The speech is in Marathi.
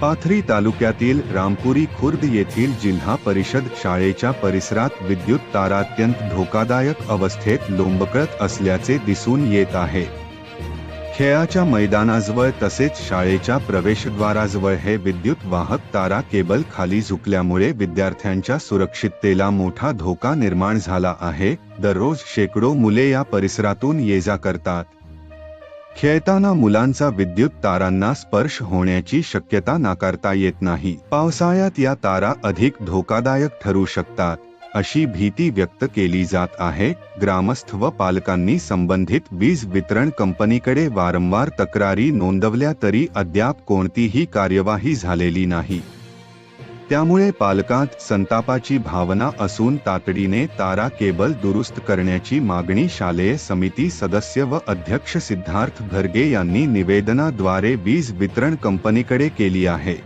पाथरी तालुक्यातील रामपुरी खुर्द येथील जिल्हा परिषद शाळेच्या परिसरात विद्युत तारा अत्यंत धोकादायक अवस्थेत लोंबकळत असल्याचे दिसून येत आहे. खेळाच्या मैदानाजवळ तसेच शाळेच्या प्रवेशद्वाराजवळ हे विद्युत वाहक तारा केबल खाली झुकल्यामुळे विद्यार्थ्यांच्या सुरक्षिततेला मोठा धोका निर्माण झाला आहे. दररोज शेकडो मुले या परिसरातून ये जा करतात. खेळताना मुलांचा विद्युत तारांना स्पर्श होण्याची शक्यता नाकारता येत नाही. पावसाळ्यात या तारा अधिक धोकादायक ठरू शकतात अशी भीती व्यक्त केली जात आहे. ग्रामस्थ व पालकांनी संबंधित वीज वितरण कंपनीकडे वारंवार तक्रारी नोंदवल्या तरी अद्याप कोणतीही कार्यवाही झालेली नाही. त्यामुळे पालकांत संतापाची भावना असून तातडीने तारा केबल दुरुस्त करण्याची मागणी शालेय समिती सदस्य व अध्यक्ष सिद्धार्थ घरगे यांनी निवेदनाद्वारे वीज वितरण कंपनीकडे केली आहे.